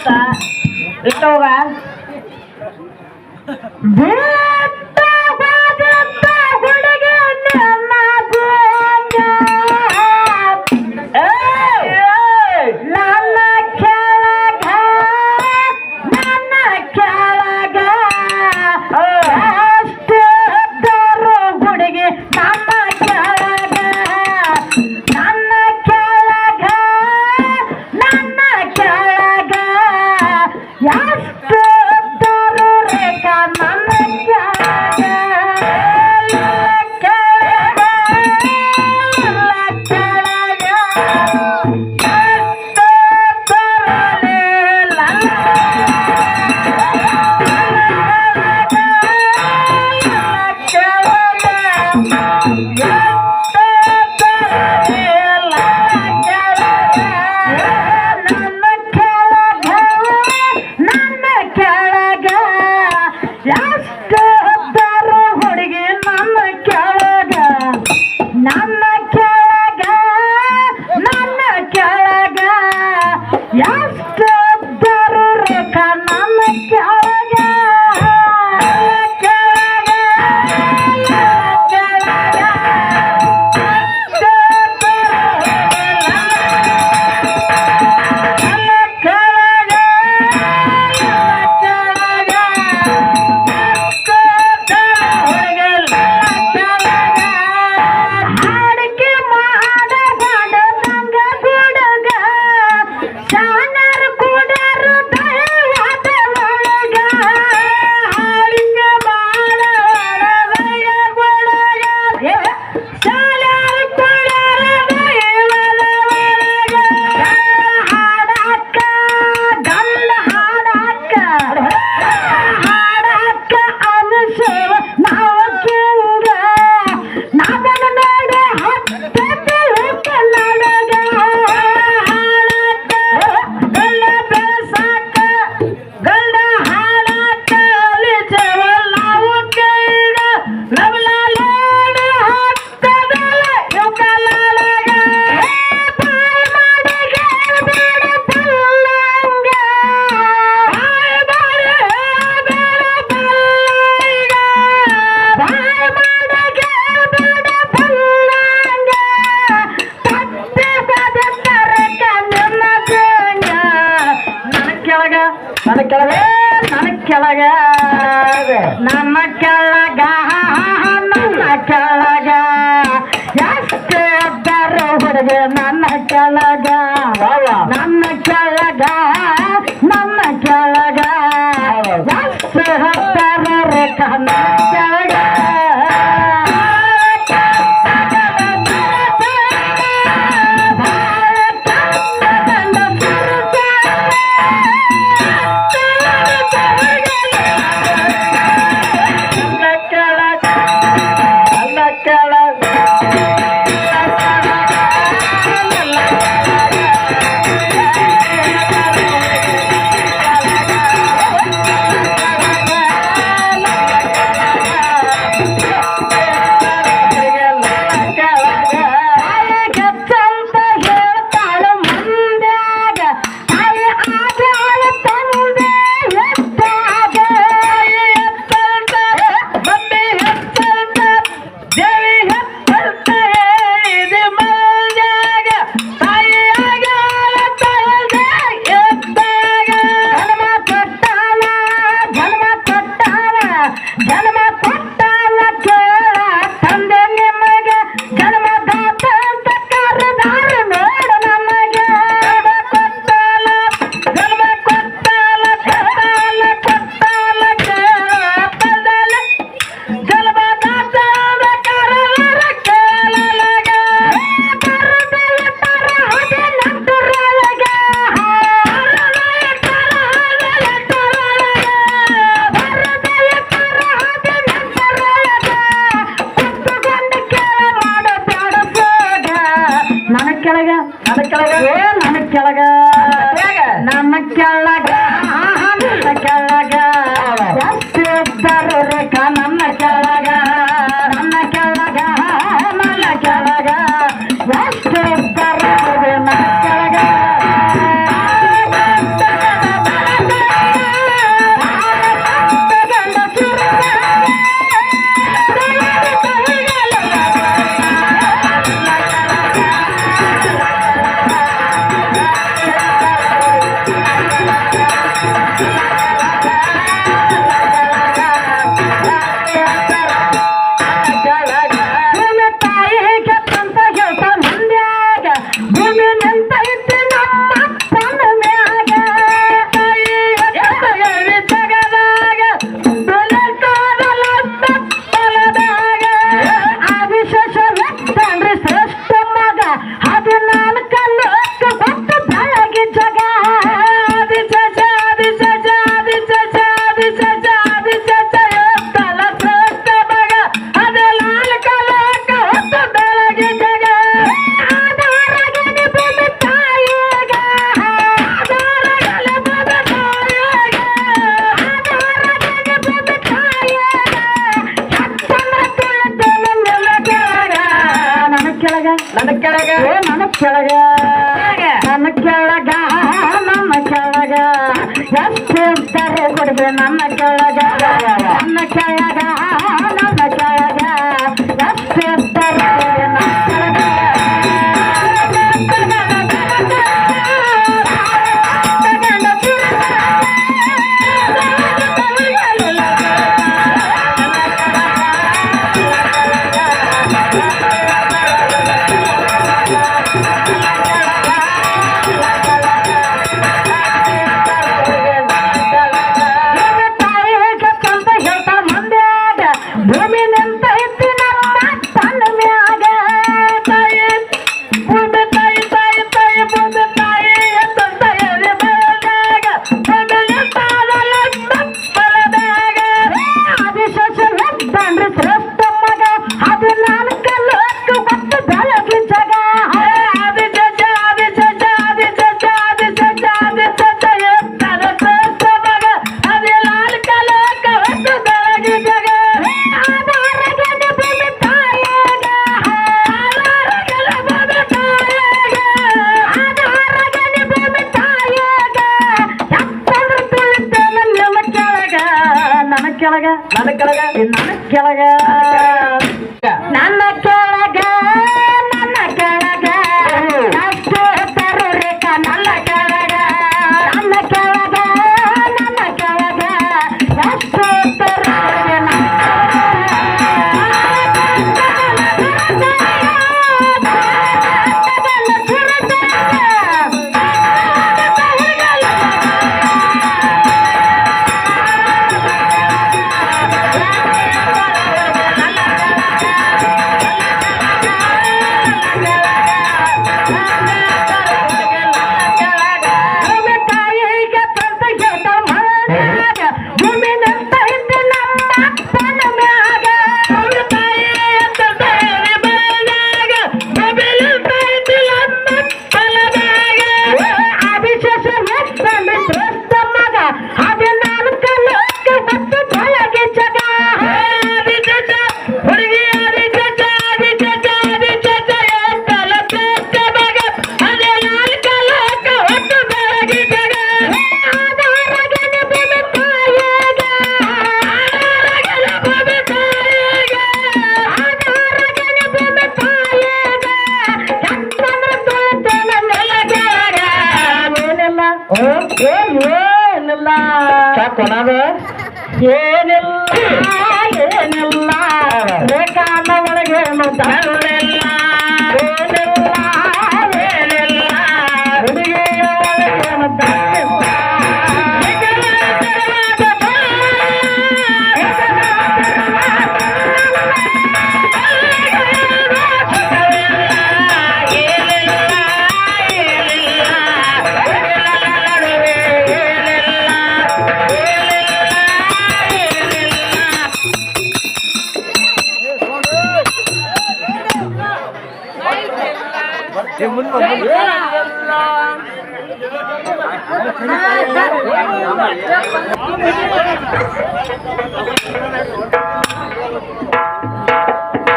bata. Ito ka. Bye! ಏನಿಲ್ಲ? ಏನಿಲ್ಲ? ಕೊನದ ಏನಿಲ್ಲ? ಏನಿಲ್ಲ? ಬೇಕಾದ ಒಳಗೆ ತರಲಿಲ್ಲ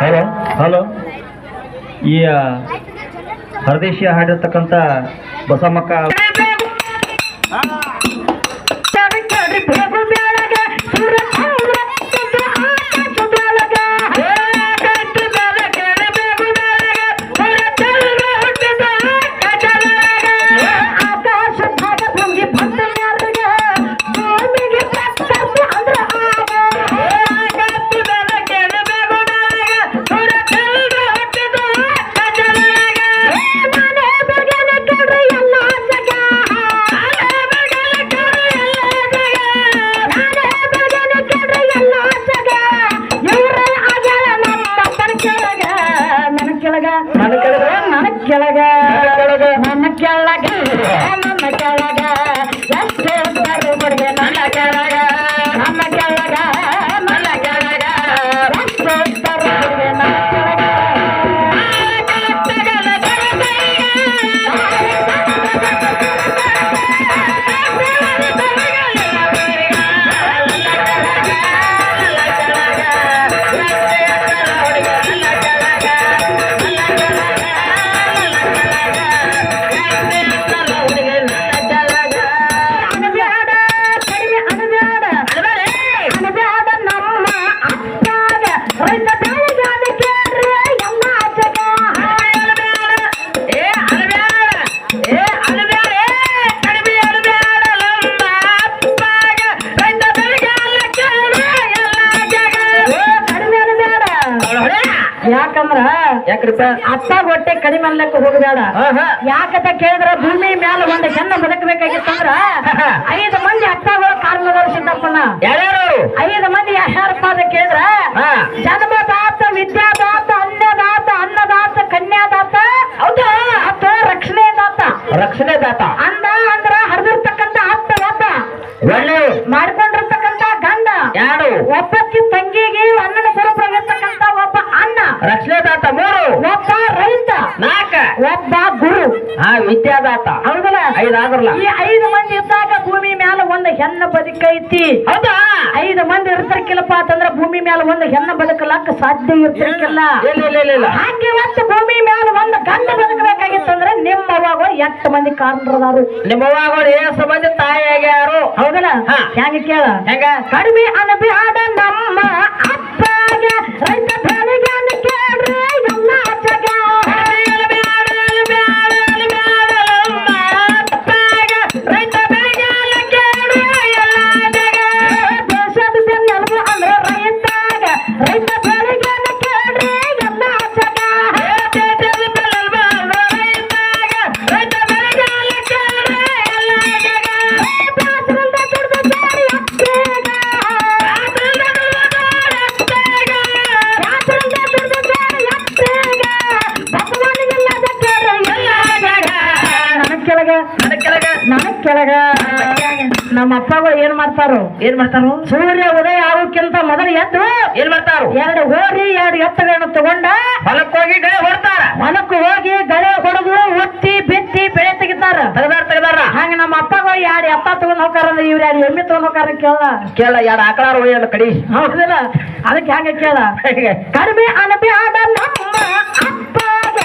ಹಲೋ ಹಲೋ ಈ ಹರದೇಶಿಯ ಹಾಡಿರ್ತಕ್ಕಂಥ ಬಸಮ್ಮಕ್ಕ ಯಾಕ್ರಿಪ್ಪ ಅಪ್ಪ ಹೊಟ್ಟೆ ಕಡಿಮೆ ಅನ್ಲಕ್ಕ ಹೋಗಬೇಡ. ಯಾಕಂತ ಕೇಳಿದ್ರ ಭೂಮಿ ಮ್ಯಾಲ ಒಂದು ಹೆಣ್ಣ ಬದುಕಬೇಕಾಗಿತ್ತಂದ್ರ ಐದು ಮಂದಿ ಅಪ್ಪಗಳು ಕಾರಣದವ್ರು ಸಿದ್ದಪ್ಪನ ಐದು ಮಂದಿ ಯಾರಪ್ಪ ಅಂತ ಕೇಳಿದ್ರ ಜನ್ಮದಾತ ವಿದ್ಯಾದಾತ ಅನ್ನದಾತ ಅನ್ನದಾತ ಕನ್ಯಾದಾತ ಹೌದಾ? ಅತ್ತ ರಕ್ಷಣೆ ದಾತ ರಕ್ಷಣೆ ದಾತ ಅಂದ ಅಂದ್ರ ಹರಿದಿರ್ತಕ್ಕಂತ ಅತ್ತ ಒಬ್ಬ ಒಳ್ಳೆ. ಮಾಡ್ಕೊಂಡಿರ್ತಕ್ಕಂತ ಗಂಡ. ಯಾರು? ಒಬ್ಬಕ್ಕಿ ತಂಗಿಗೆ ಅನ್ನನ ಸ್ವರೂಪವಾಗಿರ್ತಕ್ಕಂತ ಒಬ್ಬ ಅಣ್ಣ ರಕ್ಷಣೆ ದಾತ ಮೂರು. ಒಬ್ಬ ರೈತ. ನಾಲ್ಕ. ಒಬ್ಬ ಗುರು. ಆ ವಿದ್ಯಾದಾತ. ಹೌದಲ್ಲ? ಐದು ಆದ್ರಲ್ಲ ಈ ಐದು ಮಂದಿ ಇದ್ದಾಗ ಭೂಮಿ ಮ್ಯಾಲ ಒಂದು ಹೆಣ್ಣ ಬದುಕೈತಿ ಹೌದಾ? ಐದು ಮಂದಿ ಇರ್ತಿರ್ಕಿಲ್ಲಪ್ಪ ಅಂತಂದ್ರ ಭೂಮಿ ಮ್ಯಾಲ ಒಂದು ಹೆಣ್ಣ ಬದುಕಲಾಕ ಸಾಧ್ಯ ಇರ್ತಿರ್ಕಿಲ್ಲ. ಹಾಗೆ ಇವತ್ತು ಭೂಮಿ ಮ್ಯಾಲ ಒಂದು ಗಂಡ ಬದುಕಬೇಕಾಗಿತ್ತಂದ್ರೆ ನಿಮ್ಮ ಅವಾಗ ಎಷ್ಟು ಮಂದಿ ಕಾರಣರದಾರು ನಿಮ್ಮ ಅವ್ವಗಳು ಏ ಸಂಬಂಧ ತಾಯಿ ಆಗ್ಯಾರು. ಹೌದಲ್ಲ. ಹೆಂಗ ಕೇಳ? ಹೆಂಗ? ಕಡಿಮೆ ಅನಬ್ಯಾಡ ನಮ್ಮ ಅಪ್ಪ ರೈತ ಬೆಳಿಗಾನ ಏನ್ ಮಾಡ್ತಾರು? ಸೂರ್ಯ ಉದಯ ಆಗೋಕ್ಕಿಂತ ಮೊದಲು ಎದ್ದು ಏನ್ ಮಾಡ್ತಾರು? ಎರಡು ಹೋರಿ ಎರಡು ಎತ್ತುಗಳನ್ನು ತಗೊಂಡ ಹೊಲಕ್ಕೆ ಹೋಗಿ ಗಳೆ ಹೊಡ್ತಾರ. ಹೊಲಕ್ಕೆ ಹೋಗಿ ಗಳೆ ಹೊಡೆದು ಒತ್ತಿ ಬಿತ್ತಿ ಬೆಳೆ ತೆಗಿತಾರ. ತೆಗದಾರ ತೆಗದಾರ. ಹಂಗ ನಮ್ಮ ಅಪ್ಪಗಳು ಎರಡು ಎತ್ತ ತಗೊಂಡ್ ಹೋಗಾರ ಇವ್ರು ಎರಡು ಎಮ್ಮೆ ತಗೊಂಡ್ ಹೋಗಾರ ಕೇಳ ಕೇಳ ಎರಡು ಆಕಳಾರ ಒಯ್ಯಲ್ಲ ಕಡಿ. ಹೌದಿಲ್ಲ. ಅದಕ್ಕೆ ಹಂಗ ಕೇಳ ಕಡಿಮೆ ಅನಬ್ಯಾಡ ನಮ್ಮ ಅಪ್ಪಗ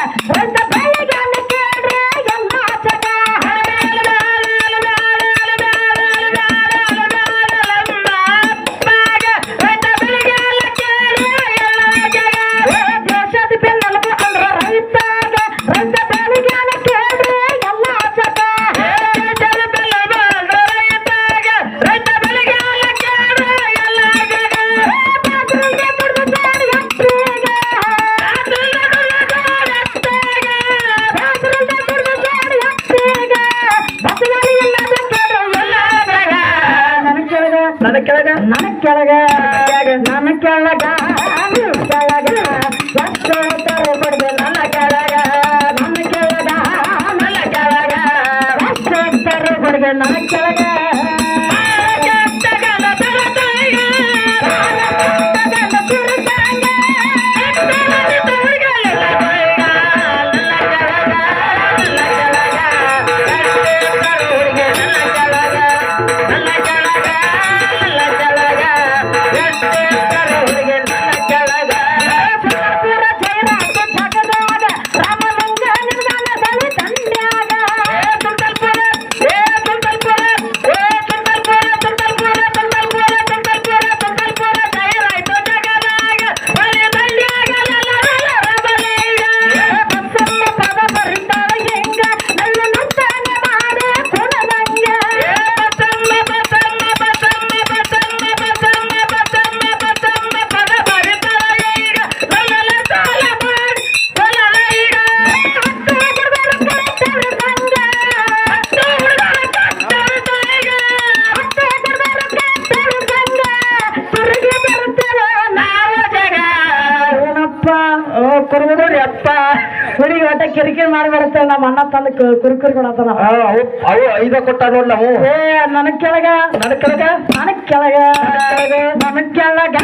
ಹುಡುಗಿ ಒಟ್ಟ ಕಿರಿಕಿರಿ ಮಾಡ್ಬಿಡುತ್ತೆ ನಮ್ಮ ಅಣ್ಣ ತಂದು ಕುರುಕುರಿ ಕೊಡತ್ತಾನ ಆ, ಅವು ಅವು ಐದ ಕೊಟ್ಟ ನೋಡ್ ನಾವು ಏ ನನಗ್ ಕೆಳಗ ನನಗ್ ಕೆಳಗ ನನಗ್ ಕೆಳಗ ನನಗ್ ಕೆಳಗ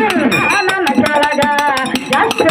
ನನ್ನ ಕೆಳಗ ಎಷ್ಟು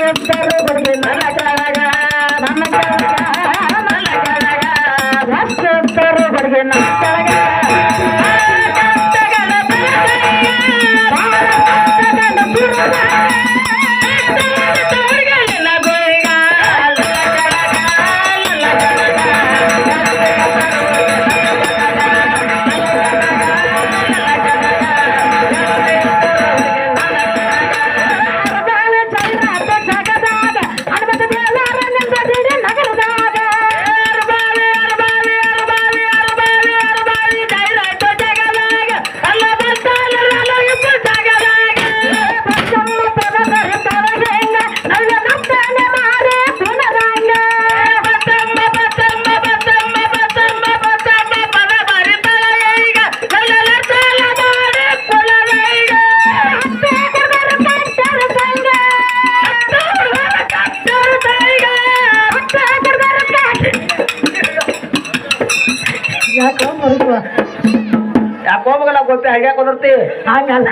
ಗೊತ್ತಿ ಹಾಗೆ ಕುದರ್ತಿ ಹಂಗಲ್ಲ.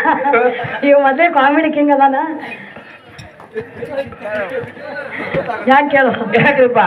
ಇವ ಮದ್ವೆ ಕಾಮಿಡಿ ಕಿಂಗ್ ಅದಾನ. ಯಾಕೆ ಕೇಳು? ಯಾಕ್ರಿಪ್ಪ?